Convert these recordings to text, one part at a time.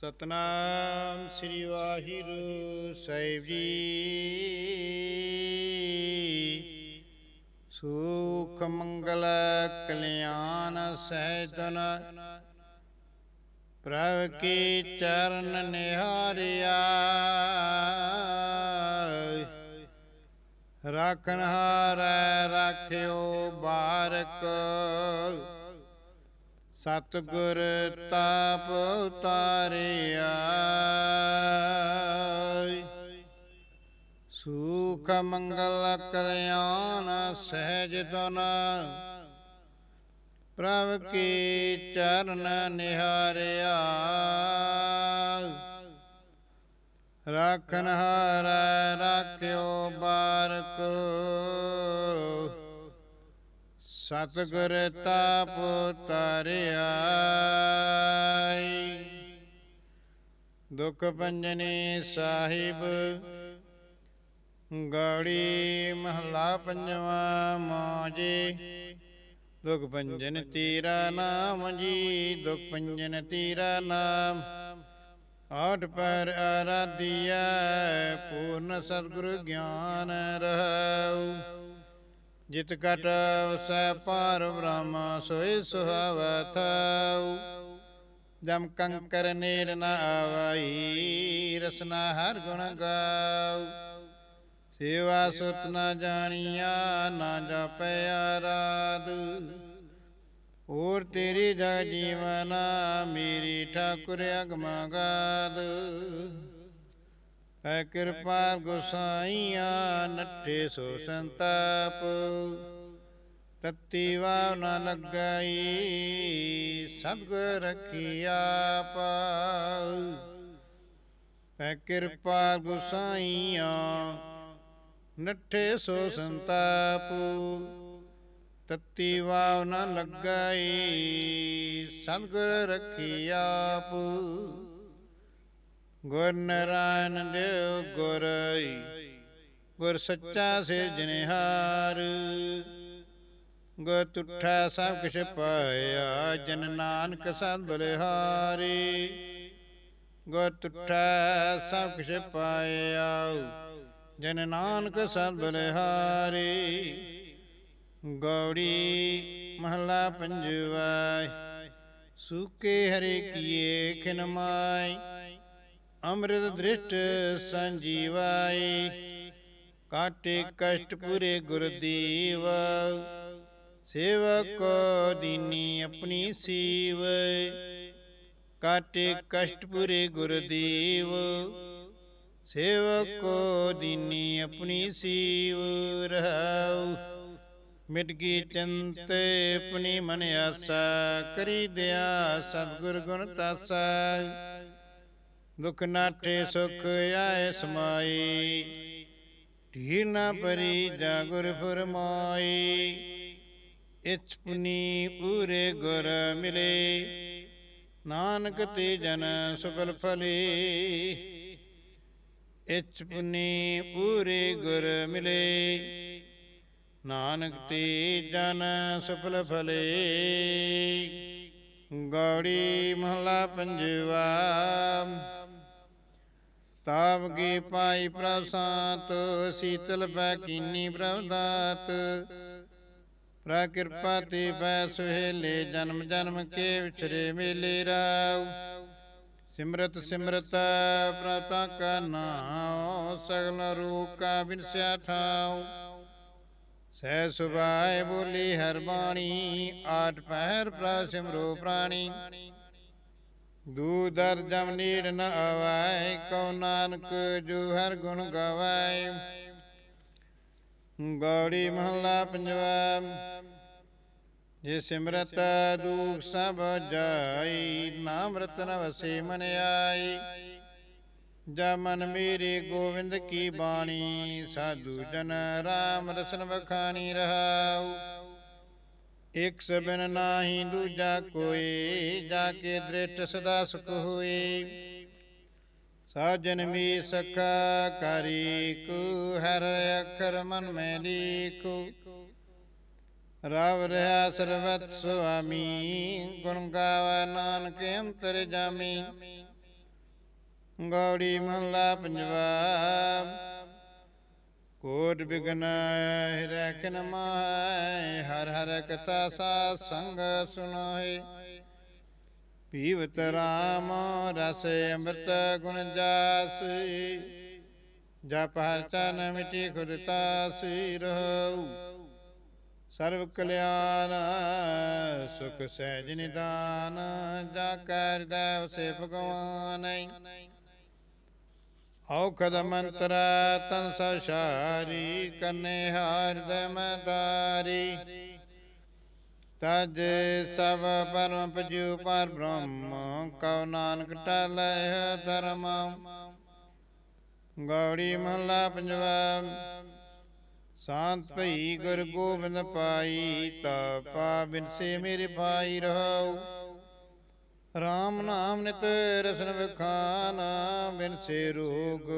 ਸਤਨਾਮ ਸ੍ਰੀ ਵਾਹਿਗੁਰੂ ਸਾਹਿਬ ਜੀ। ਸੁਖ ਮੰਗਲ ਕਲਿਆਣ ਸਹਿਜਨ, ਪ੍ਰਭ ਕੀ ਚਰਨ ਨਿਹਾਰਿਆ। ਰਾਖਨ ਹਾਰੈ ਬਾਰਕ। ਸਤਿਗੁਰ ਤਾਪ ਉਤਾਰਿਆ। ਸੁਖ ਮੰਗਲ ਕਲਿਆਣ ਸਹਿਜ ਤਨ ਪ੍ਰਭ ਕੀ ਚਰਨ ਨਿਹਾਰਿਆ। ਰਾਖਨ ਹਾਰੈ, ਰਾਖਿਓ ਬਾਰਕ। ਸਤਿਗੁਰ ਤਾਪ ਤਾਰਿਆ ਦੁਖ ਪੰਜਨੀ ਸਾਹਿਬ, ਗਾੜੀ ਮਹਲਾ ਪੰਜਵਾ ਮਾਜੇ ਦੁਖ ਪੰਜਨ ਤੀਰਾ ਨਾਮ ਜੀ, ਦੁਖ ਪੰਜਨ ਤੀਰਾ ਨਾਮ। ਆਠ ਪਰ ਆਰਾਧਿਆ ਪੂਰਨ ਸਤਿਗੁਰ ਗਿਆਨ ਰਹੂ ਜਿਤ ਕਟ ਵਸੈ ਪਾਰ ਬ੍ਰਹਮ ਸੋਈ ਸੁਹਾਵਥਾਉ ਜਮ ਕੰਕਰ ਨੀਰ ਨ ਆਵਈ, ਰਸਨਾ ਹਰ ਗੁਣ ਗਾਉ। ਸੇਵਾ ਸੁਤ ਨ ਜਾਣੀਆ, ਨਾ ਜਪਿਆ ਰਾਦ ਹੋਰ ਤੇਰੀ ਜਗ ਜੀਵਨਾ, ਮੇਰੀ ਠਾਕੁਰ ਅਗਮਗਾਦ। ਐ ਕਿਰਪਾ ਗੁਸਾਈਆਂ, ਨੱਠੇ ਸੋ ਸੰਤਾਪ। ਤਤੀ ਵਾਵ ਨ ਲੱਗਾਈ, ਸਤਿਗੁਰ ਰਖਿਆ ਪਾਉ ਐ ਕਿਰਪਾ ਗੁਸਾਈਆਂ, ਨੱਠੇ ਸੋ ਸੰਤਾਪ। ਤਤੀ ਵਾਵ ਨ ਲੱਗਾਈ, ਸਤਿਗੁਰ ਰਖਿਆ ਪਾਉ ਗੁਰ ਨਾਰਾਇਣ ਦੇਵ ਗੁਰ ਗੁਰ ਸੱਚਾ ਸਿਰਜਣਹਾਰ ਗੁਰ ਤੁਠਾ ਸਭ ਕਿਛ ਪਾਇਆ, ਜਨ ਨਾਨਕ ਸਤ ਬਲਿਹਾਰੀ। ਗੁਰ ਤੁਠਾ ਸਭ ਕਿਛ ਪਾਇਆ, ਜਨ ਨਾਨਕ ਸਤ ਬਲਿਹਾਰੀ। ਗੌੜੀ ਮਹਲਾ ਪੰਜਵਾ, ਸੂਕੇ ਹਰੇ ਕੀਏ ਖਿਨ ਮਾਈ ਅੰਮ੍ਰਿਤ ਦ੍ਰਿਸ਼ਟ ਸੰਜੀਵਾਈ ਕਾਟੇ ਕਸ਼ਟ ਪੂਰੇ ਗੁਰਦੀਵ ਸੇਵਕ ਦੀਨੀ ਆਪਣੀ ਸੀਵ, ਕਾਟੇ ਕਸ਼ਟ ਪੂਰੇ ਗੁਰਦੀਵ ਸੇਵਕ ਦੀਨੀ ਆਪਣੀ ਸੀਵ ਰਹਾਉ, ਮਿਟ ਗਈ ਚੰਤ ਆਪਣੀ ਮਨ ਆਸਾ, ਕਰੀ ਦਿਆ ਸਤਿਗੁਰ ਗੁਣ ਤਾਸਾ। ਦੁਖ ਨਾਠੇ ਸੁਖ ਆਏ ਸਮਾਈ। ਢੀਲ ਨਾ ਪਰੀ ਜਾਗੁਰ ਫਰਮਾਈ। ਇਚ ਪੁਨੀ ਪੂਰੇ ਗੁਰ ਮਿਲੇ। ਨਾਨਕ ਤੇ ਜਨ ਸੁਖਲ ਫਲੇ। ਇਚ ਪੁਨੀ ਪੂਰੇ ਗੁਰ ਮਿਲੇ। ਨਾਨਕ ਤੇ ਜਨ ਸੁਫਲ ਫਲੇ। ਗੌੜੀ ਮਹਲਾ ਪੰਜਵਾ। ਤਾਪ ਕੀ ਪਾਈ ਪ੍ਰਸਾਤ ਸੀਤਲ ਪੈ ਕੀਨੀ ਪ੍ਰਭਦਾਤ। ਪ੍ਰਾ ਕਿਰਪਾ ਤੇ ਪੈ ਸੁਹੇਲੇ ਜਨਮ ਜਨਮ ਕੇ ਵਿਚਰੇ ਮੇਲੇ ਰਾਉ। ਸਿਮਰਤ ਸਿਮਰਤ ਪ੍ਰਤਾ ਕਾ ਨਾਉ। ਸਗਲ ਰੂਪ ਕਾ ਬਿਨਸਿਆ ਥਾਉ ਸਹਿ ਸੁਭਾਏ ਬੋਲੀ ਹਰ ਬਾਣੀ ਆਠ ਪਹਿਰ ਪ੍ਰਾ ਸਿਮਰੋ ਪ੍ਰਾਣੀ। ਦੂਦਰ ਜਮ ਨੀੜ ਨ ਆਵਾਏ ਕਉ ਨਾਨਕ ਜੋ ਹਰ ਗੁਣ ਗਵਾਏ ਗੌੜੀ ਮਹਲਾ ਪੰਜਵਾ ਜੇ ਸਿਮਰਤ ਦੁਖ ਸਭ ਜਾਈ, ਨਾਮ ਰਤਨ ਵਸੇ ਮਨ ਆਈ। ਜਾ ਮਨ ਮੇਰੇ ਗੋਵਿੰਦ ਕੀ ਬਾਣੀ, ਸਾਧੂ ਜਨ ਰਾਮ ਰਸਨ ਵਖਾਣੀ ਰਹਾਉ। ਇਕ ਸਬਨ ਨਾਹੀ, ਦੂਜਾ ਕੋਈ, ਜਾ ਕੇ ਦ੍ਰਿਸ਼ਟ ਸਦਾ ਸੁਖ ਹੋਏ। ਸਾਜਨ ਮੀ ਸਖਾ ਕਰੀ ਕੋ, ਹਰ ਅਖਰ ਮਨ ਮੈਂ ਲੀਖੋ ਰਵ ਰਹਾ ਸਰਵਤ ਸੁਆਮੀ, ਗੁਣ ਗਾਵਾ ਨਾਨਕ ਅੰਤਰ ਜਾਮੀ। ਗੌੜੀ ਮਹਲਾ ਪੰਜਵਾ ਕੋਟ ਬਿਗਨ ਰਖਨ ਮਾਹੈ ਹਰ ਹਰ ਕਥਾ ਸਾ ਸੰਗ ਸੁਨਾਏ ਪੀਵਤ ਰਾਮ ਰਸ ਅੰਮ੍ਰਿਤ ਗੁਣ ਜਾਸ। ਜਪ ਹਰ ਚਨ ਮਿਟੀ ਖੁਦ ਤਾਸੀ ਰਹੂ। ਸਰਬ ਕਲਿਆਣ ਸੁਖ ਸਹਿਜ ਨਿਦਾਨ ਜਾ ਕਰ ਦੇਵ ਸੇ ਭਗਵਾਨ। ਔਖਦ ਮੰਤਰ ਤਨ ਸਸ਼ਾਰੀ ਕਰਨੇ ਹਿਰਦੈ ਮਦਾਰੀ ਤਜ ਸਭ ਪਰਮ ਪਜੂ ਪਰ ਬ੍ਰਹਮ, ਕਉ ਨਾਨਕ ਟਲੈ ਧਰਮ। ਗੌੜੀ ਮਹਲਾ ਪੰਜਵਾ ਸ਼ਾਂਤ ਭਈ ਗੁਰ ਗੋਬਿੰਦ ਪਾਈ, ਤਾ ਪਾ ਬਿਨਸੇ ਮੇਰੇ ਭਾਈ ਰਹੋ RAM ਨਾਮ ਨਿਤ ਰਸਨ ਵਿਖਾਨ ਬਿਨਸੇ ਰੋਗ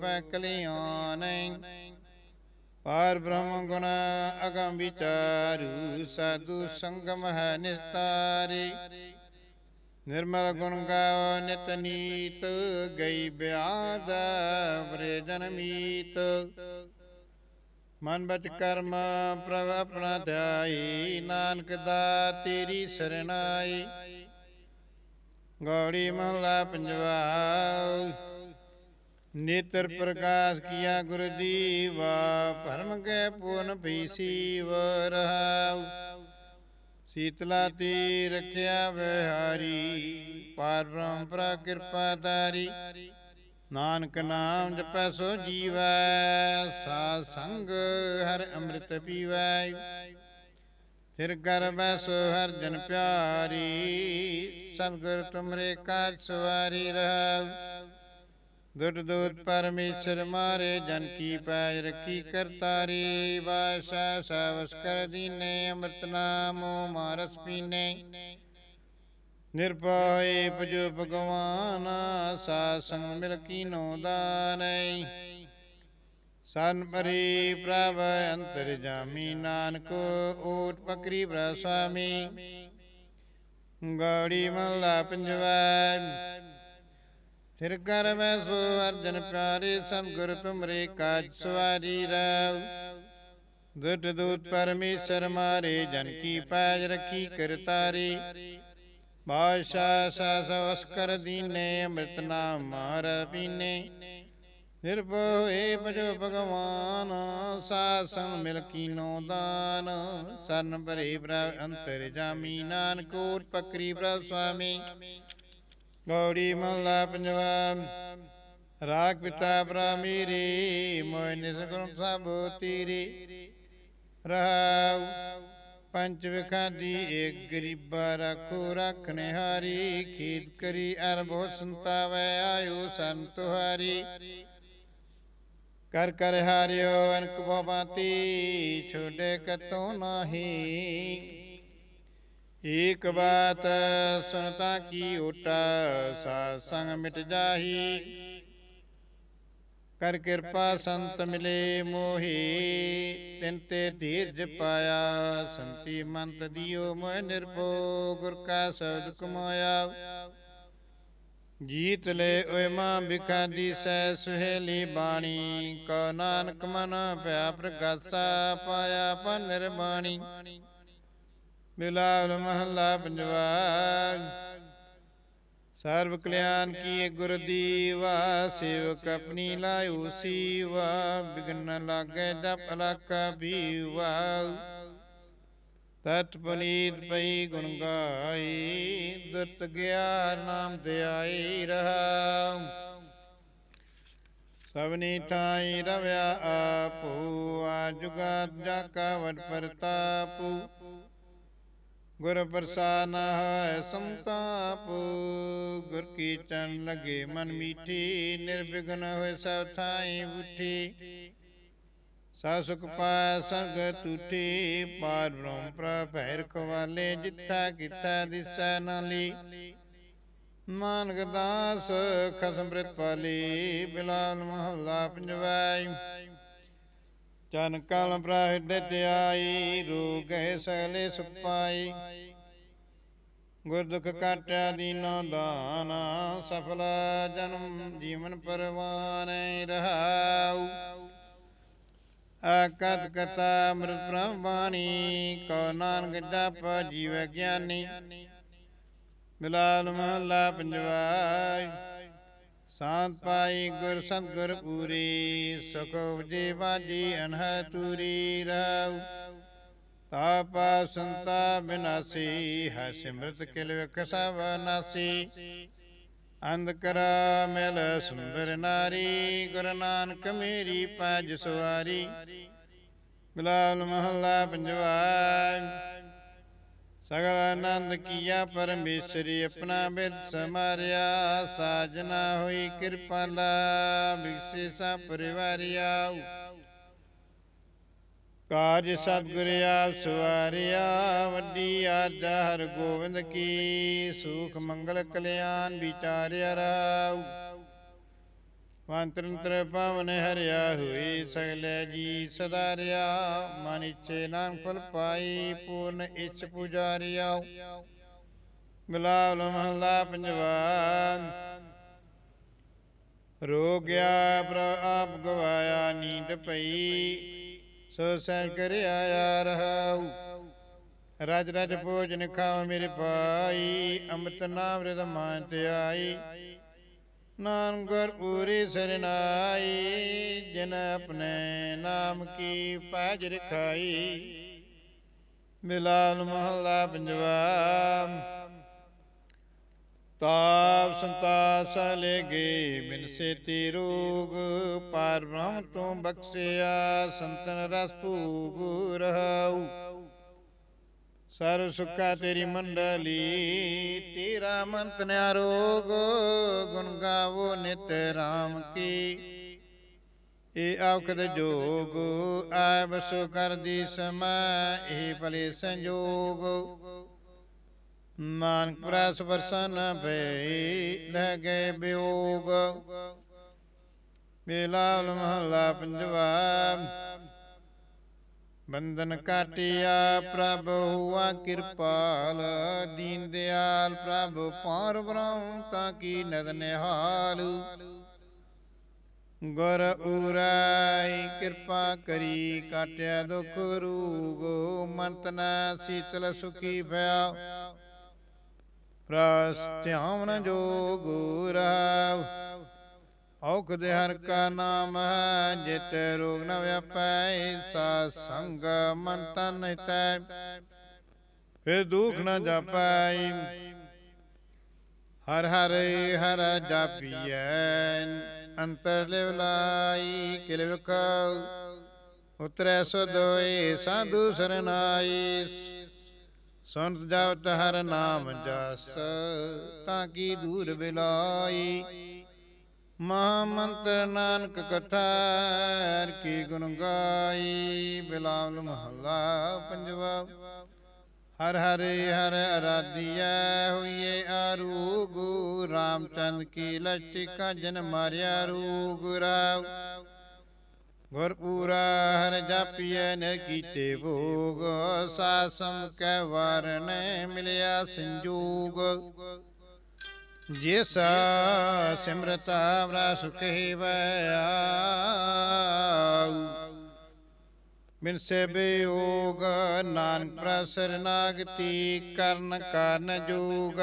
ਵੈ ਕਲਿਆਣ ਪਾਰ ਬ੍ਰਹਮ ਗੁਣ ਅਗੰਮ ਵਿਚਾਰੂ, ਸਾਧੂ ਸੰਗਮ ਹੈ ਨਿਸਤਾਰੀ। ਨਿਰਮਲ ਗੁਣ ਗਾਵ ਨਿਤ ਨੀਤ, ਗਈ ਬਿਆਦ ਵਰੇ ਜਨਮੀਤ ਮਨ ਬਚ ਕਰਮ ਪ੍ਰਭ ਆਪਣਾ ਧਿਆਈ, ਨਾਨਕ ਦਾ ਤੇਰੀ ਸਰਣਾਈ। ਗੌੜੀ ਮਹਲਾ ਪੰਜਵਾ ਨੇਤਰ ਪ੍ਰਕਾਸ਼ ਕੀਆ ਗੁਰ ਦੀਵਾ, ਭਰਮ ਕੇ ਪੂਰਨ ਭਈ ਸੀਵ ਰਹਾਉ। ਸੀਤਲਾ ਤੀ ਰਖਿਆ ਵਿਹਾਰੀ, ਪਾਰ ਪ੍ਰਾ ਕਿਰਪਾ ਤਾਰੀ ਨਾਨਕ ਨਾਮ ਜਪੈ ਸੋ ਜੀਵੈ ਸਾ ਸੰਗ ਹਰ ਅੰਮ੍ਰਿਤ ਪੀਵੈ। ਫਿਰ ਕਰ ਬੈਸੋ ਹਰ ਜਨ ਪਿਆਰੀ, ਸਤਿਗੁਰ ਤੁਮਰੇ ਕਾਜ ਸਵਾਰੀ ਰਹਿ ਦੁੱਧ ਦੂਤ ਪਰਮੇਸ਼ਰ ਮਾਰੇ, ਜਨ ਕੀ ਪੈਜ ਰਖੀ ਕਰਤਾਰੀ। ਵਾਸਾ ਸਵਸ ਕਰ ਦੀਨੇ, ਅੰਮ੍ਰਿਤ ਨਾਮੋ ਮਾਰਸ ਪੀਨੇ। ਨਿਰਭੈ ਭਜੋ ਭਗਵਾਨ ਸਾ ਸੰਗ ਮਿਲ ਕੀਨੋ ਦਾਨੈ। ਸਨ ਪਰੀ ਪ੍ਰਭ ਅੰਤਰ ਜਾਮੀ, ਨਾਨਕ ਓਟ ਪਕਰੀ ਪ੍ਰਭ ਸੁਆਮੀ ਗਾੜੀ ਮਹਲਾ ਪੰਜਵਾ ਫਿਰ ਕਰ ਮੈਂ ਸੋ ਅਰਜਨ ਪਿਆਰੇ ਸੰਗੁਰ ਤੁਮਰੇ ਕਾਜ ਸਵਾਰੀ ਰਾਵ। ਦੁੱਟ ਦੂਤ ਪਰਮੇਸ਼ਰ ਮਾਰੇ, ਜਨ ਕੀ ਪਾਜ ਰਖੀ ਕਰਤਾਰੀ ਬਾਦਸ਼ਾਹ ਸਸ ਕਰ ਦੀਨੇ, ਅੰਮ੍ਰਿਤ ਨਾਮ ਮਾਰ ਪੀਨੇ। ਨਿਰਭਉ ਭਜੋ ਭਗਵਾਨ ਸਾਸਨ ਮਿਲ ਕੀਨੋ ਦਾਨ। ਸਰਨ ਭਰੇ ਪ੍ਰਭ ਅੰਤਰ ਜਾਮੀ ਨਾਨਕੋਟ ਪਕਰੀ ਪ੍ਰਭ ਸੁਆਮੀ। ਗੌੜੀ ਮਹਲਾ ਪੰਜਵਾ। ਰਾਗ ਪਿਤਾ ਬ੍ਰਹਮ ਮੇਰੀ ਮੋਇ ਨਿਸਗੁਣ ਸਭ ਤੇਰੀ। ਰਹਾਉ ਪੰਜ ਵਿਖਾਦੀ ਏਕ ਗਰੀਬਾ ਰੱਖੋ ਰੱਖਨੇ ਹਾਰੀ ਖੀਦ ਕਰੀ ਅਰ ਬਹੁ ਸੰਤਾਵੈ, ਆਇਓ ਸੰਤ ਹਾਰੀ ਕਰ ਕਰ ਹਾਰਿਓ ਅਨਕ ਭਵਾਤੀ ਛੋਡੇ ਕਤੋ ਨਾਹੀ। ਏਕ ਬਾਤ ਸੁਨਤਾ ਕੀ ਓਟਾ ਸਾ ਸੰਗ ਮਿਟ ਜਾਹੀ। ਕਰ ਕਿਰਪਾ ਸੰਤ ਮਿਲੇ ਮੋਹੀ, ਤਿਨ ਤੇ ਧੀਰਜ ਪਾਇਆ, ਸੰਤੀ ਮੰਤ ਦਿਓ ਮੋਹ ਨਿਰਭਉ, ਗੁਰ ਕਾ ਸ਼ਬਦ ਕਮਾਇਆ। ਜੀਤ ਲੈ ਓਏ ਮਾਂ ਬਿਖਾ ਦੀ ਸੈ ਸੁਹੇਲੀ ਬਾਣੀ ਕੋ ਨਾਨਕ ਮਨ ਭਿਆ ਪ੍ਰਗਾਸਾ, ਪਾਇਆ ਪਨ ਨਿਰਬਾਣੀ ਬਿਲਾਵਲ ਮਹੱਲਾ ਪੰਜਵਾ ਸਰਬ ਕਲਿਆਣ ਕੀਏ ਗੁਰ ਦੀਵਾ, ਸੇਵਕ ਆਪਣੀ ਲਾਇਓ ਸੀਵਾ, ਬਿਗਨ ਲਾਗੇ ਜਪ ਅਲਕਾ ਬੀਵਾ। ਤਤ ਪਨੀਤ ਪਈ ਗੁਣ ਗਾਈ, ਦੁਰਤ ਗਿਆ ਨਾਮ ਧਿਆਈ ਰਹਾ। ਸਭਨੀ ਠਾਈ ਰਵਿਆ ਆਪੂ, ਆ ਜੁਗਾ ਜਾ ਕਾ ਵਡ ਗੁਰ ਪ੍ਰਸਾਦ ਹੈ ਸੰਤਾਪ, ਗੁਰ ਕੀ ਲਗੇ ਮਨ ਮੀਠੀ, ਨਿਰਵਿਘਨ ਹੋਏ ਸਭ ਥਾਈ ਉਠੀ ਸਾ ਸੁਖ ਪਾਇ ਸੰਗ ਟੂਟੀ ਪਾਰ ਬ੍ਰਹਮ ਪ੍ਰਭੈ ਰਖਵਾਲੇ ਜਿੱਥਾ ਕਿਥਾ ਦਿਸੈ ਨਾਲੀ। ਮਾਨਕ ਦਾਸ ਖਸਮ ਪ੍ਰਿਤਪਾਲੀ ਬਿਲਾਲ ਮਹੱਲਾ ਪੰਜਵਾਈ। ਚਨ ਕਲ ਪ੍ਰਹਿ ਤੇ ਆਈ ਰੋ ਗਏ ਸਗਲੇ ਸੁਪਾਈ ਗੁਰ ਦੁਖ ਕਾਟਿਆ ਦੀਨੋ ਦਾਨ, ਸਫਲ ਜਨਮ ਜੀਵਨ ਪਰਵਾਨੈ ਰਹਾਉ। ਆਕਤ ਕਤਾ ਅੰਮ੍ਰਿਤ ਪ੍ਰਭਾਣੀ ਕੋ ਨਾਨਕ ਜਪ ਜੀਵ ਗਿਆਨੀ। ਬਿਲਾਲ ਮਹੱਲਾ ਪੰਜਵਾ ਸਾਂਤ ਪਾਈ ਗੁਰ ਸਤਗੁਰ ਪੂਰੀ ਸੁਖ ਉਪਜੇ ਬਾਜੀ ਅਨਹ ਤੂਰੀ ਰਹਾਉ ਤਾਪਾ ਸੰਤਾ ਬਿਨਾਸੀ ਹੈ ਸਿਮਰਤ ਕਿਲ ਵਿਖ ਸਭ ਨਾਸੀ। ਅੰਧ ਕਰ ਮਿਲ ਸੁੰਦਰ ਨਾਰੀ, ਗੁਰੂ ਨਾਨਕ ਮੇਰੀ ਪਾਜ ਸਵਾਰੀ। ਬਿਲਾਲ ਮਹੱਲਾ ਪੰਜਵਾ ਸਗਲ ਆਨੰਦ ਕੀਆ ਪਰਮੇਸ਼ਰੀ ਆਪਣਾ ਬਿਰਦ ਸਮਾਰਿਆ ਸਾਜਨਾ ਹੋਈ ਕਿਰਪਾਲਾ ਬਿਕਸੇ ਸਾ ਪਰਿਵਾਰਿਆ ਕਾਜ ਸਤਿਗੁਰ ਆਪ ਸਵਾਰਿਆ, ਵੱਡੀ ਆਜਾ ਹਰ ਗੋਬਿੰਦ ਕੀ, ਸੁਖ ਮੰਗਲ ਕਲਿਆਣ ਵਿਚਾਰਿਆ ਰਾਉ ਵੰਤਰੰਤਰ ਪਵਨ ਹਰਿਆ ਹੋਈ, ਸਗਲੇ ਜੀ ਸਦਾਰਿਆ ਮਨ ਇਛੇ ਨਾਮ ਫਲ ਪਾਈ, ਪੂਰਨ ਇਛ ਪੁਜਾਰਿਆ। ਬਿਲਾਵਲ ਮਹਲਾ ਪੰਜਵਾ। ਰੋਗਿਆ ਪ੍ਰ ਆਪ ਗਵਾਇਆ, ਨੀਂਦ ਪਈ। ਸੋ ਸੈਨ ਕਰਿਆ ਆ ਰਹਾਉ ਰਜ ਰਜ ਭੋਜਨ ਖਾਵ ਮੇਰੇ ਪਾਈ ਅੰਮ੍ਰਿਤ ਨਾਮ ਰਿਦ ਮਾਨ ਤੇ ਆਈ। ਨਾਨਕ ਗੁਰ ਪੂਰੀ ਸਰਨਾਈ, ਜਿਨ ਆਪਣੇ ਨਾਮ ਕੀ ਪਾਜ ਰਖਾਈ। ਮਿਲਾਲ ਮਹੱਲਾ ਪੰਜਵਾ, ਤਾਪ ਸੰਤਾਸ ਲੈ ਗਏ ਬਿਨ ਸੇਤੀ ਰੋਗ ਪਰ ਬ੍ਰਹਮ ਤੋਂ ਬਖਸ਼ਿਆ ਸੰਤਨ ਰਸ ਭੂਗ ਰਹਾਉ। ਸਰ ਸੁਖਾ ਤੇਰੀ ਮੰਡਲੀ, ਤੇਰਾ ਮੰਤ ਨਿਆਰੋਗ ਗੁਣ ਗਾਵੋ ਨਿਤ ਰਾਮ ਕੀ। ਏ ਆਖਦ ਜੋਗ ਆਇ ਬਸੋ ਕਰਦੀ ਸਮਾ, ਇਹ ਭਲੇ ਸੰਜੋਗ। ਨਾਨਕ ਪ੍ਰਸ ਵਰਸਨ ਭਈ, ਲੈ ਗਏ ਬਿਯੋਗ ਬਿਲਾਵਲ ਮਹਲਾ ਪੰਜਵਾ ਬੰਧਨ ਕਾਟਿਆ ਪ੍ਰਭ ਹੁਆ ਕਿਰਪਾਲ ਦੀਨ ਦਿਆਲ ਪ੍ਰਭ ਪਾਰ ਬ੍ਰਹਮ ਤਾਂ ਕੀ ਨਦ ਨਿਹਾਲ। ਗੁਰ ਉਰਾਈ ਕਿਰਪਾ ਕਰੀ ਕਾਟਿਆ ਦੁਖ ਰੂਗ ਮੰਤ ਨਾ ਸੀਤਲ ਸੁਖੀ ਭਇਆ। ਪ੍ਰਸ ਧਿਆਨ ਜੋਗ ਰਹਾਉ ਔਖ ਦੇ ਹਰ ਕਾ ਨਾਮ ਹੈ, ਜਿਤ ਰੋਗ ਨ ਵਿਆਪੈ ਸਾ ਸੰਗ ਮਨ ਤਨ ਹਿਤੈ। ਫਿਰ ਦੁਖ ਨ ਜਾਪੈ। ਹਰ ਹਰ ਹਰ ਜਾਪੀਐ, ਅੰਤਰ ਲਿਵ ਲਾਈ, ਕਿਲ ਵਿਖ ਉਤਰੈ ਸੁਧ ਹੋਏ, ਸਾਧੂ ਸਰਨਾਈ। ਸੰਤ ਜਪਤ ਹਰ ਨਾਮ ਜਸ, ਤਾਂ ਕੀ ਦੂਰ ਬਿਲਾਈ। ਮਹਾ ਮੰਤਰ ਨਾਨਕ ਕਥਾ ਕੀ ਗੁਣ ਗਾਈ, ਬਿਲਾਵਲ ਮਹੱਲਾ ਪੰਜਵਾ। ਹਰ ਹਰੇ ਹਰ ਅਰਾਧਿਆ ਹੋਈਏ ਆਰੂਗ ਰਾਮਚੰਦ ਕੀ ਲਟਿਕਾ ਜਨ ਮਾਰਿਆ ਰੂਗ ਰਾਵ। ਗੁਰ ਹਰ ਜਾਪੀਐ ਨ ਕੀਤੇ ਭੋਗ, ਸਾਸਮ ਕੈ ਵਾਰਨੇ ਮਿਲਿਆ ਸੰਜੋਗ। ਜਿਸ ਸਿਮਰਤਾ ਵਰਾ ਸੁਖੇ ਵੈ ਬਿਨ ਸੇ ਬਿਯੋਗ ਨਾਨਕ ਪ੍ਰਸਰ ਨਾਗਤੀ ਕਰਨ ਕਰਨ ਜੋਗ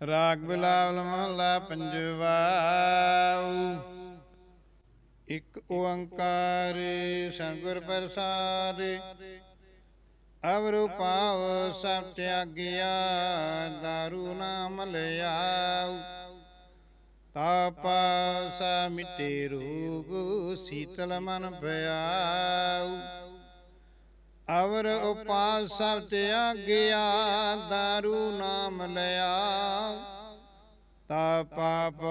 ਰਾਗ ਬਿਲਾਵਲ ਮਹਲਾ ਪੰਜਵਾ ਇਕ ਓੰਕਾਰ ਸੰਗੁਰ ਪ੍ਰਸਾਦ ਅਵਰੂ ਪਾਵ ਸਭ ਤਿਆਗਿਆ ਦਾਰੂ ਨਾਮ ਲਿਆਉ ਤਾਪਾ ਮਿਟੇ ਰੋਗ ਸੀਤਲ ਮਨ ਭਿਆਉ। ਅਵਰ ਉਪਾਸ ਸਭ ਤਿਆਗਿਆ ਦਾਰੂ ਨਾਮ ਲਿਆ ਤਾ ਪਾਪ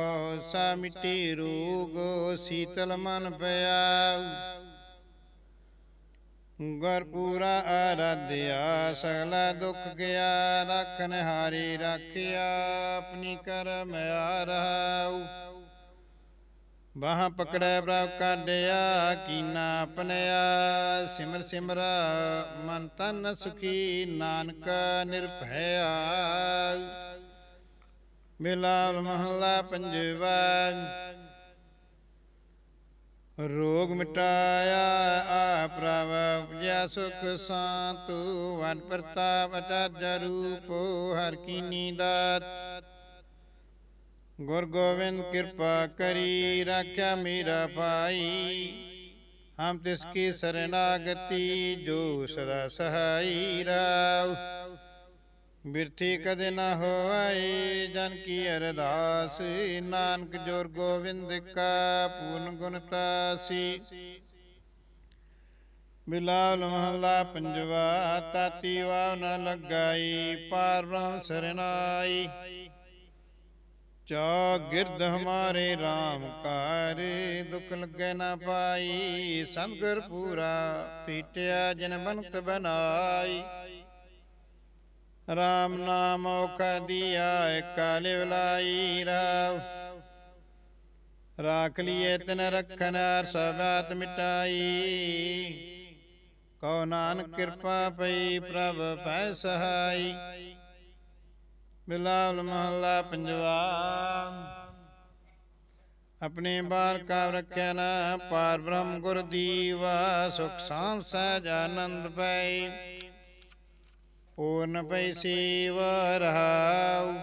ਸਾ ਮਿਟੇ ਰੋਗ ਸੀਤਲ ਮਨ ਭਿਆਉ। ਗੁਰ ਪੂਰਾ ਆਰਾਧਿਆ ਸਗਲਾ ਦੁੱਖ ਗਿਆ ਰਖਨ ਨਿਹਾਰੀ ਰਾਖਿਆ ਆਪਣੀ ਕਰਮ ਆ ਰਹਾਉ ਬਾਹਾਂ ਪਕੜੈ ਪ੍ਰਭ ਕਾਢਿਆ, ਕੀਨਾ ਆਪਣਿਆ ਸਿਮਰ ਸਿਮਰ, ਮਨ ਤਨ ਸੁਖੀ, ਨਾਨਕ ਨਿਰਭਇਆ ਬਿਲਾਲ ਮਹਲਾ ਪੰਜਵਾ ਰੋਗ ਮਿਟਾਇਆ, ਆ ਪ੍ਰਭ ਉਪਜਿਆ ਸੁਖ ਸਾਤੂ, ਵਨ ਪ੍ਰਤਾਪ ਅਚਾਰਜ ਰੂਪ, ਹਰ ਕੀਨੀ ਦਾਤ ਗੁਰ ਗੋਬਿੰਦ ਕਿਰਪਾ ਕਰੀ, ਰਾਖਿਆ ਮੇਰਾ ਭਾਈ। ਹਮ ਤਿਸ ਕੀ ਸਰਨਾਗਤੀ, ਜੋ ਸਦਾ ਸਹਾਈ ਰਾਵ ਬਿਰਥੀ ਕਦੇ ਨਾ ਹੋਈ ਜਨ ਕੀ ਅਰਦਾਸ, ਨਾਨਕ ਜੋਰ ਗੋਬਿੰਦ ਕਾ ਪੂਰਨ ਗੁਣ ਤਾਸੀ। ਬਿਲਾਵਲ ਮਹਲਾ ਪੰਜਵਾ, ਤਾਤੀ ਵਾਵ ਨ ਲਗਾਈ, ਪਾਰ ਬ੍ਰਹਮ ਸਰਨਾਈ। ਚਾ ਗਿਰਦ ਹਮਾਰੇ RAM ਕਾਰ ਦੁਖ ਲੱਗੇ ਨਾ ਪਾਈ, ਸੰਗਰ ਪੂਰਾ ਪੀਟਿਆ ਜਨ ਬੰਤ ਬਨਾਈ। RAM ਨਾਮ ਔਖ ਦੀਆ ਕਾਲੇ ਵਲਾਈ ਰਾਵ। ਰਾਖ ਲਿਏ ਤਨ ਰਖਨ ਸਬਾਤ ਮਿਟਾਈ। ਕਉ ਨਾਨਕ ਕਿਰਪਾ ਪਈ, ਪ੍ਰਭ ਪੈ ਸਹਾਈ। ਬਿਲਾਵਲ ਮਹੱਲਾ ਪੰਜਵਾ। ਆਪਣੇ ਬਾਲ ਕਾ ਰੱਖਿਆ ਨਾ, ਪਾਰ ਬ੍ਰਹਮ ਗੁਰ ਦੀਵਾ, ਸੁਖ ਸਾਂਸ ਸਹਿਜ ਆਨੰਦ ਪਈ। ਪੂਰਨ ਪਈ ਸੀਵ ਰਹਾਉ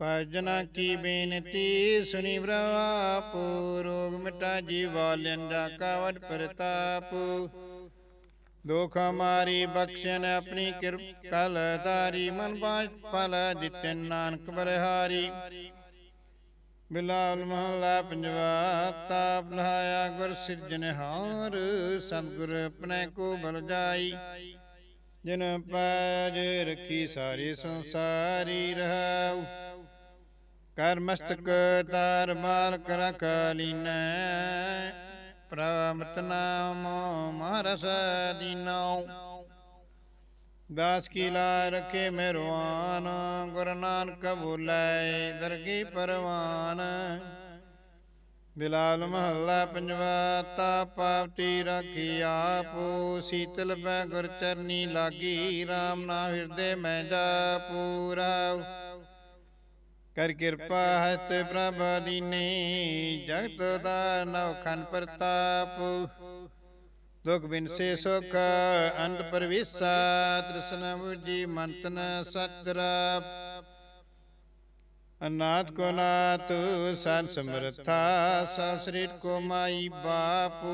ਭਜਨਾ ਕੀ ਬੇਨਤੀ ਸੁਨੀ ਬ੍ਰਵਾ ਪੂਰੋਗ ਮਿਟਾ ਜੀਵਾਲਨ ਜਾ ਕਾ ਵਡ ਪ੍ਰਤਾਪ ਦੁਖ ਹਮਾਰੀ ਬਖਸ਼ਣ ਆਪਣੀ ਕਿਰਪ ਕਲ ਧਾਰੀ ਮਨ ਬਾਜ ਫਲ ਦਿੱਤੇ ਨਾਨਕ ਬਲਿਹਾਰੀ ਬਿਲਾਵਲ ਮਹਲਾ ਪੰਜਵਾ ਤਾਪ ਲਹਾਇਆ ਗੁਰ ਸਿਰਜਨਹਾਰ ਸਤਿਗੁਰ ਆਪਣੇ ਕੋ ਬਲ ਜਾਈ ਜਿਨ ਪਾਜ ਰਖੀ ਸਾਰੀ ਸੰਸਾਰੀ ਰਹਾਉ। ਕਰ ਮਸਤਕ ਤਾਰ ਮਾਲਕ ਰਖ ਲੀਨੈ। ਪ੍ਰਮਤ ਨਾਮ ਮਹਰਸ ਦੀਨੋ ਦਾਸ ਕੀ ਲਾ ਰਖੇ ਮਿਹਰਵਾਨ ਗੁਰ ਨਾਨਕ ਬੋਲੇ ਦਰਗੀ ਪਰਵਾਨ। ਬਿਲਾਲ ਮਹੱਲਾ ਪੰਜਵਾ, ਤਾ ਪਾਵਤੀ ਰਾਖੀ ਆਪੋ, ਸੀਤਲ ਬੈ ਗੁਰ ਚਰਨੀ ਲਾਗੀ RAM ਨਾ ਹਿਰਦੇ ਮੈਂ ਜਾ ਕਰ ਕਿਰਪਾ ਹਸਤ ਪ੍ਰਭ ਦੀਨੇ, ਜਗਤ ਦਾ ਨਵਖਨ ਪ੍ਰਤਾਪ। ਦੁਖ ਬਿਨ ਸੁਖ ਅੰਤ ਪਰਵਿਸਾ, ਤ੍ਰਿਸ਼ਨ ਮੁਜੀ ਮੰਤਨ ਸਤਰਾ ਅਨਾਥ ਕੋ ਨਾਥ ਸੰਨ ਸਮਰਥਾ ਸੰਸ੍ਰਿਤ ਕੋ ਮਾਈ ਬਾਪੂ।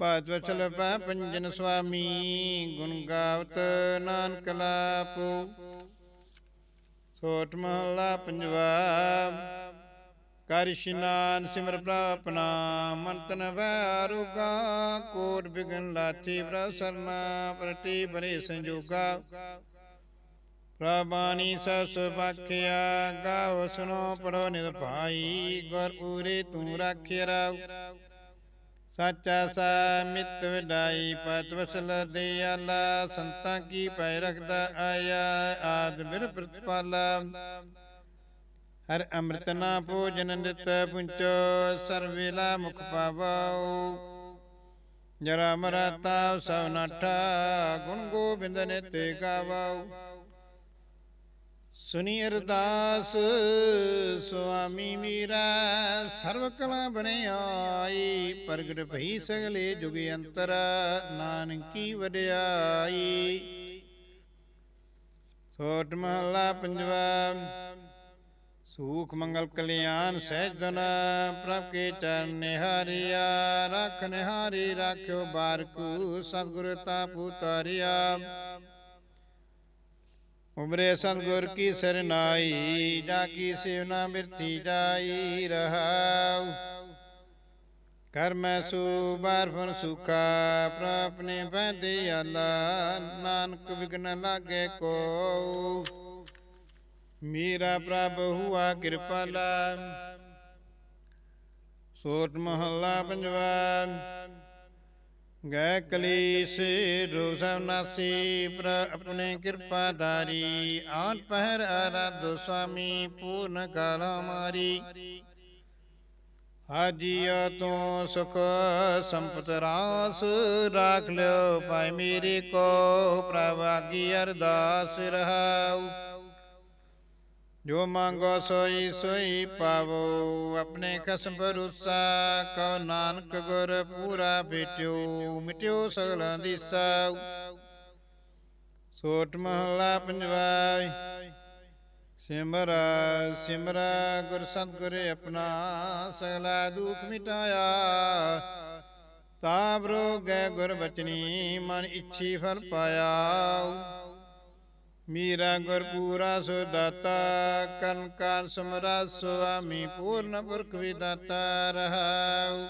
ਬਾਦ ਵਚਲ ਪਾ ਪੰਜਨ ਸੁਆਮੀ ਗੁਣ ਗਾਵਤ ਨਾਨਕ ਲਾਪੂ। ਸੋਟ ਮਹਲਾ ਪੰਜਵਾ, ਕਰ ਇਸ਼ਨਾਨ ਸਿਮਰ ਪ੍ਰਾਪਨਾ, ਮੰਤਨ ਵੈ ਰੁਗਾ ਕੋਟ ਬਿਗਨ ਲਾਥੀ ਪ੍ਰਭ ਸਰਨਾ, ਪ੍ਰਤੀ ਬਰੇ ਸੰਜੋਗਾ। ਪ੍ਰਬਾਨੀ ਸਸ ਬਖਿਆ ਗਾਵ ਸੁਨੋ ਪੜੋ ਨਿਰਭਾਈ, ਗੁਰ ਉਰੇ ਤੂੰ ਰਾਖਿਆ ਰਾਵ ਸਾਚਾ ਸਾ ਮਿਤ ਵਿਡਾਈ, ਪਤ ਵਸਲ ਦੇ ਆਲਾ, ਸੰਤਾਂ ਕੀ ਪੈ ਰਖਦਾ ਆਇਆ, ਆਦ ਬਿਰ ਪ੍ਰਤਪਾਲਾ। ਹਰ ਅੰਮ੍ਰਿਤ ਨਾ ਭੋਜਨ ਨਿਤ ਪੁੰਚੋ ਸਰਵੇਲਾ ਮੁਖ ਪਾਵਾਉ ਜਰਾ ਮਰਾ ਤਾਵ ਸਭ ਨਾਠਾ, ਗੁਣ ਗੋਬਿੰਦ ਨੇ ਨਿਤ ਗਾਵਾਉ ਸੁਨੀ ਅਰਦਾਸ ਸੁਆਮੀ ਮੀਰਾ ਸਰਵ ਕਲਾ ਬਣਾਈ ਪ੍ਰਗਟ ਭਈ ਸਗਲੇ ਜੁਗ ਅੰਤਰ ਨਾਨਕੀ ਵਡਿਆਈ। ਸੋਟ ਮਹਲਾ ਪੰਜਵਾ ਸੂਖ ਮੰਗਲ ਕਲਿਆਣ ਸਹਿਜਨ ਪ੍ਰਭ ਕੇ ਚਰਨ ਨਿਹਾਰਿਆ ਰਖ ਨਿਹਾਰੀ ਰਾਖਿਓ ਬਾਰਕੂ ਸਤਿਗੁਰ ਤਾਪੂ ਤਾਰਿਆ ਉਮਰੇ ਸਤਿਗੁਰ ਕੀ ਸਰਨਾਈ ਜਾ ਕੀ ਸੇਵਨਾ ਬਿਰਤੀ ਜਾਈ ਰਹਾਉ। ਕਰ ਸੂ ਬਾਰ ਫਨ ਸੁਖਾ ਪ੍ਰਾਪਨੇ ਬੈਦੇ ਆਲਾ, ਨਾਨਕ ਵਿਗਨ ਲਾਗੇ ਕੋ ਮੇਰਾ ਪ੍ਰਭ ਹੁਆ ਕਿਰਪਾਲਾ ਸੋਟ ਮਹੱਲਾ ਪੰਜਵਾ। ਗੈ ਕਲੀਸ ਰੋਸਵ ਨਾਸੀ ਪ੍ਰ ਆਪਣੇ ਕਿਰਪਾ ਧਾਰੀ ਆਨ ਪਹਿਰ ਆਰਾਧੋ ਸੁਆਮੀ ਪੂਰਨ ਕਾਲ ਮਾਰੀ। ਹਾਜੀਓ ਤੂੰ ਸੁਖ ਸੰਪਤ ਰਾਸ, ਰਾਖ ਲਿਓ ਭਾਈ ਮੇਰੇ ਕੋ ਪ੍ਰਵਾਗੀ ਅਰਦਾਸ ਰਹਾਉ। ਜੋ ਮੰਗੋ ਸੋਈ ਸੋਈ ਪਾਵੋ, ਆਪਣੇ ਕਸਮ ਭਰੋਸਾ ਕਉ ਨਾਨਕ ਗੁਰ ਪੂਰਾ ਭੇਟਿਓ, ਮਿਟਿਓ ਸਗਲਾਂ ਦੀ ਸਾਉ ਸੋਟ ਮਹਲਾ ਪੰਜਵਾ ਸਿਮਰ ਸਿਮਰ ਗੁਰ ਸਤਿਗੁਰ ਆਪਣਾ, ਸਗਲਾ ਦੁਖ ਮਿਟਾਇਆ। ਤਾਪ ਰੋਗੈ ਗੁਰ ਬਚਨੀ, ਮਨ ਇੱਛੀ ਫਲ ਪਾਇਆ। ਮੀਰਾ ਗੁਰ ਪੂਰਾ ਸੋ ਦਾਤਾ ਕਰਨ ਕਾਰ ਸਮਰਾ ਸੁਆਮੀ, ਪੂਰਨ ਪੁਰਖ ਵਿਦਾਤਾ ਰਹਾਉ।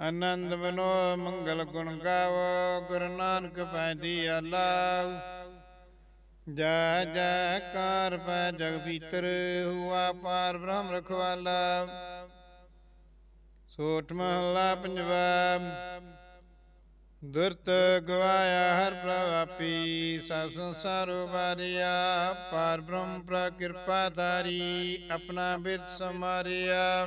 ਆਨੰਦ ਬਨੋ ਮੰਗਲ ਗੁਣ ਗਾਵੋ, ਗੁਰੂ ਨਾਨਕ ਪੈਦੀ ਅਲਾਉ ਜੈ ਜੈਕਾਰ ਪੈ ਜਗ ਭੀਤਰ, ਹੁਆ ਪਾਰ ਬ੍ਰਹਮ ਰਖਵਾਲਾ। ਸੋਠ ਮਹਲਾ ਪੰਜਵਾ ਦੁਰਤ ਗਵਾਇਆ ਹਰ ਪ੍ਰਵਾਪੀ ਸਭ ਸੰਸਾਰ ਬਾਰਿਆ, ਪਾਰ ਬ੍ਰਹਮ ਪ੍ਰ ਕਿਰਪਾ ਧਾਰੀ, ਆਪਣਾ ਬਿਰਤ ਸਮਾਰਿਆ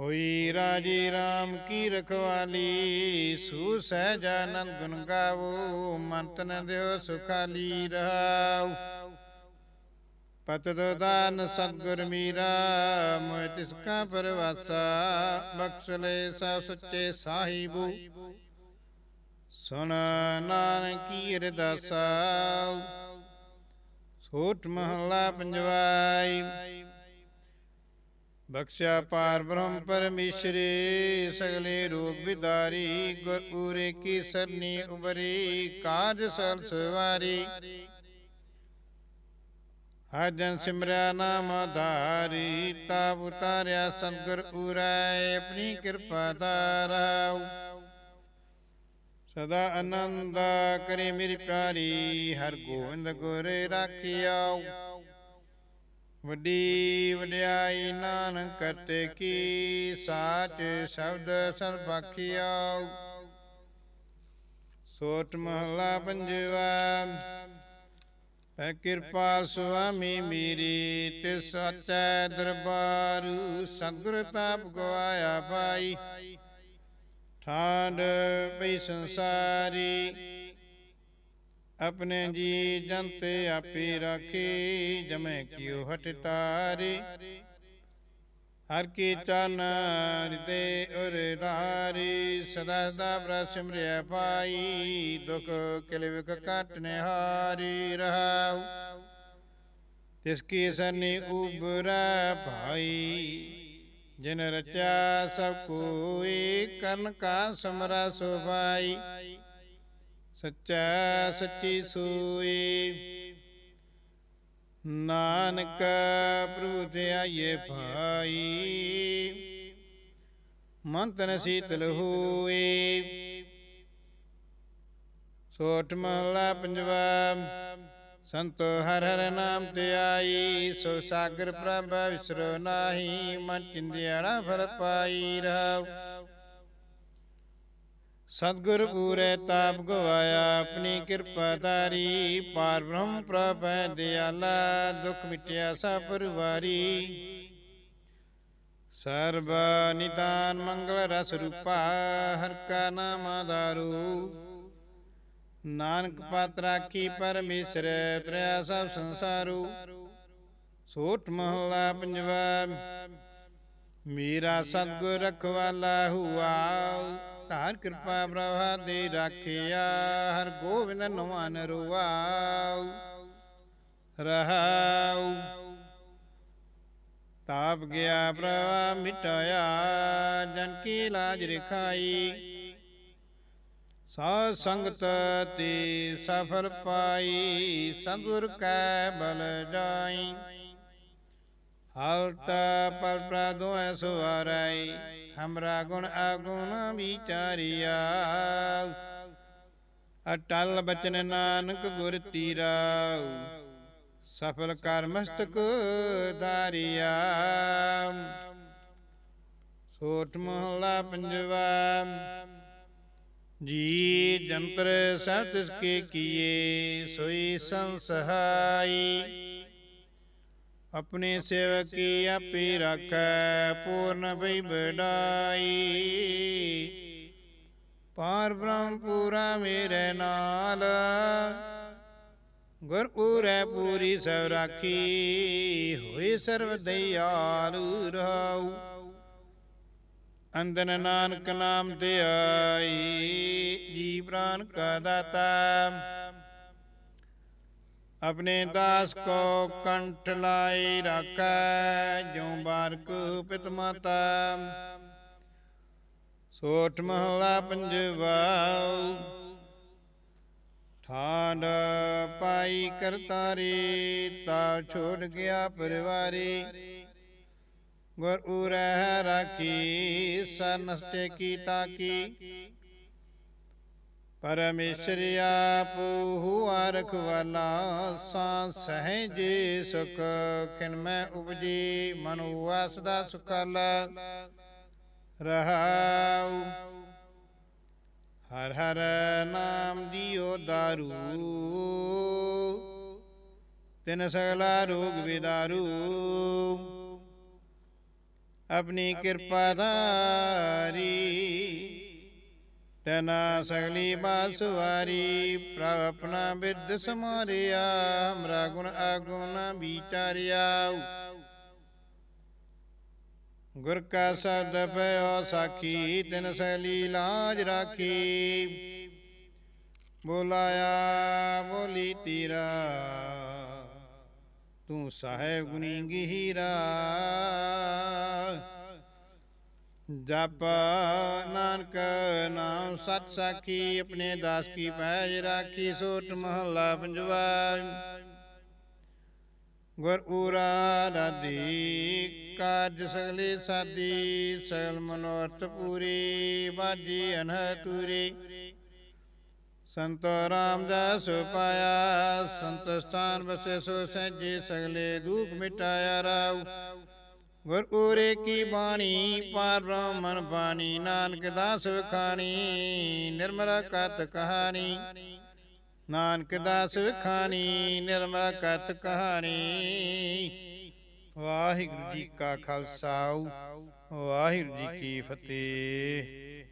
ਹੋਈ ਰਾਜੀ RAM ਕੀ ਰਖਵਾਲੀ ਸੂ ਸਹਿਜਾਨੰਦ ਗੁਣ ਗਾਵੋ, ਮੰਤਨ ਦਿਓ ਸੁਖਾਲੀ ਰਹਾਉ। ਪਤ ਦਾਨ ਸਤਗੁਰ ਮੀਰਾ ਮੋਇ ਤਿਸ ਕਾ ਪਰਵਾਸਾ, ਬਖਸ਼ ਲੈ ਸਾ ਸੱਚੇ ਸਾਹਿਬੂ। ਸੁਨ ਨਾਨਕੀ ਅਰਦਾਸਾ ਸੋਟ ਮਹਲਾ ਪੰਜਵਾਈ। ਬਖਸ਼ਿਆ ਪਾਰ ਬ੍ਰਹਮ ਪਰਮੇਸ਼ਰੇ, ਸਗਲੇ ਰੂਪ ਵਿਦਾਰੀ, ਗੁਰ ਪੂਰੇ ਕੀ ਸਰਨੀ ਉਬਰੀ, ਕਾਜ ਸਲ ਸਵਾਰੀ। ਹਜਨ ਸਿਮਰਿਆ ਨਾਮ ਧਾਰੀ ਤਾਪ ਉਤਾਰਿਆ ਸਤਗੁਰ ਉਰਾਏ, ਆਪਣੀ ਕਿਰਪਾ ਧਾਰਾਉ ਸਦਾ ਆਨੰਦ ਕਰੇ ਮੇਰੀ ਪਿਆਰੀ, ਹਰ ਗੋਬਿੰਦ ਗੁਰ ਰਾਖਿਆਉ ਵੱਡੀ ਵਡਿਆਈ ਨਾਨਕ ਕਰਤੇ ਕੀ ਸਾਚ ਸ਼ਬਦ ਸਰਬਖਿਆਉ ਸੋਟ ਮਹਲਾ ਪੰਜਵਾ ਐ ਕਿਰਪਾ ਸੁਆਮੀ ਮੇਰੀ, ਤੇ ਸਚੈ ਦਰਬਾਰੂ ਸਤਿਗੁਰ ਤਾਪ ਗਵਾਇਆ ਭਾਈ। ਠਾਂਡ ਪਈ ਸੰਸਾਰੀ, ਆਪਣੇ ਜੀ ਜੰਤੇ ਆਪੇ ਰਾਖੀ, ਜਮੈ ਕਿਉ ਹਟ ਤਾਰੀ। ਹਰ ਕੀ ਚਰਨ ਹਿਰਦੇ ਉਰ ਧਾਰੀ ਸਦਾ ਸਦਾ ਪ੍ਰਭ ਸਿਮਰਿਆ ਪਾਈ ਦੁਖ ਕਿਲਵਿਕ ਕਾਟਨੇ ਹਾਰੀ ਰਹਾਉ। ਤਿਸ ਕੀ ਸਰਨੀ ਉਬਰਾ ਭਾਈ ਜਿਨ ਰਚਾ ਸਭ ਕੋਈ ਕਰਨ ਕਾ ਸਮਰਾ ਸੁਭਾਈ। ਸੱਚਾ ਸੱਚੀ ਸੋਈ ਨਾਨਕ ਪ੍ਰਭੂ ਤੇ ਆਏ ਭਾਈ। ਮਨ ਸੀਤਲ ਹੋਏ। ਸੋਟ ਮਹਲਾ ਪੰਜਵਾ, ਸੰਤੋ ਹਰ ਹਰ ਨਾਮ ਤੇ ਆਈ। ਸੋ ਸਾਗਰ ਪ੍ਰਭ ਵਿਸਰੋ ਨਾਹੀ, ਮਨ ਚਿੰਦਿਆੜਾ ਫਲ ਪਾਈ ਰਹਾਉ। ਸਤਗੁਰ ਪੂਰੇ ਤਾਪ ਗਵਾਇਆ ਆਪਣੀ ਕਿਰਪਾ ਧਾਰੀ ਪਾਰ ਬ੍ਰਹਮ ਪ੍ਰਭ ਦਿਆਲਾ ਦੁਖ ਮਿਟਿਆ ਸਭ ਪਰਵਾਰੀ। ਸਰਬ ਨਿਦਾਨ ਮੰਗਲ ਰਸ ਰੂਪਾ ਹਰ ਕਾ ਨਾਮ ਆਧਾਰੂ। ਨਾਨਕ ਪਤ ਰਾਖੀ ਪਰਮੇਸ਼ਰ ਤ੍ਰਿਆ ਸਭ ਸੰਸਾਰੂ। ਸੋਟ ਮਹਲਾ ਪੰਜਵਾ। ਮੇਰਾ ਸਤਗੁਰ ਰਖਵਾਲਾ ਹੁਆ। ਧਾਰ ਕਿਰਪਾ ਪ੍ਰਭਾ ਦੇ ਰਾਖਿਆ, ਹਰ ਗੋਬਿੰਦ ਨਵਾਨ ਰੁਆਉ, ਰਹਾਉ। ਤਾਪ ਗਿਆ ਪ੍ਰਭਾ ਮਿਟਾਇਆ, ਜਨ ਕੀ ਲਾਜ ਰਖਾਈ। ਸਾਧ ਸੰਗਤ ਤੇ ਸਫਲ ਪਾਈ ਸੰਗੁਰ ਕੈ ਬਲ ਜਾਈ। ਹਾਲਤ ਪਰ ਪ੍ਰਦੋ ਸੁਵਾਰਾਈ। ਹਮਰਾ ਗੁਣ ਆਗੁਣ ਵਿਚਾਰਿਆ ਅਟਲ ਬਚਨ ਨਾਨਕ ਗੁਰ ਤੀਰਾ ਸਫਲ ਕਰ ਮਸਤਕ ਧਾਰਿਆ ਸੋਟ ਮਹਲਾ ਪੰਜਵਾ ਜੀ ਜੰਤਰ ਸਭ ਤਿਸ ਕੇ ਕੀਏ ਸੋਈ ਸੰਸਹਾਈ ਆਪਣੇ ਸੇਵਕ ਕੀ ਆਪੇ ਰੱਖੈ, ਪੂਰਨ ਭਈ ਬੜਾਈ ਪਾਰ ਬ੍ਰਹਮ ਪੂਰਾ ਮੇਰੇ ਨਾਲ, ਗੁਰ ਪੂਰੈ ਪੂਰੀ ਸਭ ਰਾਖੀ, ਹੋਏ ਸਰਬ ਦਇਆਲੁ ਰਹਾਉ। ਅੰਦਨ ਨਾਨਕ ਨਾਮ ਤੇ ਆਈ, ਜੀ ਪ੍ਰਾਨ ਕਾ ਦਾਤਾ। ਆਪਣੇ ਦਾਸ ਕੋ ਕੰਠ ਲਾਈ ਰੱਖੈ ਜਿਉ ਬਾਰਕ ਪਿਤ ਮਾਤਾ। ਸੋਠ ਮਹਲਾ ਪੰਜਵਾ ਠਾਂਡ ਪਾਈ ਕਰਤਾਰੀ ਤਾ ਛੋੜ ਗਿਆ ਪਰਿਵਾਰੀ। ਗੁਰ ਉਰਹਿ ਰਾਖੀ ਸਰਨਸਤੇ ਕੀ? ਤਾਕੀ ਪਰਮੇਸ਼ਰ ਆਪ ਹੁਆ ਰਖਵਾਲਾ ਸਾਂ ਸਹਿਜ ਸੁਖ, ਕਿਨ ਮੈਂ ਉਪਜੀ ਮਨੁ ਵਾਸਦਾ ਸੁਖਾਲਾ ਰਹਾਉ, ਹਰ ਹਰ ਨਾਮ ਦਿਓ ਦਾਰੂ। ਤਿਨ ਸਗਲਾ ਰੋਗ ਵਿਦਾਰੂ। ਆਪਣੀ ਕਿਰਪਾ ਧਾਰੀ। ਤਨਾ ਸਗਲੀ ਬਾਸਵਾਰੀ ਪ੍ਰਭ ਆਪਣਾ ਬਿਦ ਸਮਾਰਿਆ ਹਮਰਾ ਗੁਣ ਆਗੁਣ ਵਿਚਾਰਿਆ। ਗੁਰ ਕਾ ਸਬਦ ਪਇਓ ਸਾਖੀ, ਤਿਨ ਸਗਲੀ ਲਾਜ ਰਾਖੀ। ਬੋਲਾਇਆ, ਬੋਲੀ ਤੀਰਾ, ਤੂੰ ਸਾਹਿਬ ਗੁਣੀ ਗਹੀਰਾ। ਜਪ ਨਾਨਕ ਨਾਮ ਸਤ ਸਾਖੀ, ਆਪਣੇ ਦਾਸ ਕੀ ਪੈਜ ਰਾਖੀ, ਸੋਟ ਮਹੱਲਾ ਪੰਜਵਾ। ਗੁਰ ਉਰਾ ਰਾਧੀ, ਕਾਰਜ ਸਗਲੇ ਸਾਦੀ ਸਗਲ ਮਨੋਰਥ ਪੂਰੀ, ਬਾਜੀ ਅਨਹ ਤੂਰੀ। ਰਾਮ ਰਾਮਦਾਸ ਪਾਇਆ, ਸੰਤ ਸਥਾਨ ਬਸੇ ਸੋ ਸਹਿਜੇ ਸਗਲੇ ਦੁਖ ਮਿਟਾਇਆ ਰਾਉ। ਗੁਰ ਕੀ ਬਾਣੀ ਪਾਰ ਬ੍ਰਹਮਨ ਬਾਣੀ, ਨਾਨਕ ਦਾਸ ਵਿਖਾਣੀ, ਨਿਰਮਲ ਕਤ ਕਹਾਣੀ। ਨਾਨਕ ਦਾਸ ਵਿਖਾਣੀ, ਨਿਰਮਲ ਕਤ ਕਹਾਣੀ। ਵਾਹਿਗੁਰੂ ਜੀ ਕਾ ਖਾਲਸਾ, ਵਾਹਿਗੁਰੂ ਜੀ ਕੀ ਫਤਿਹ।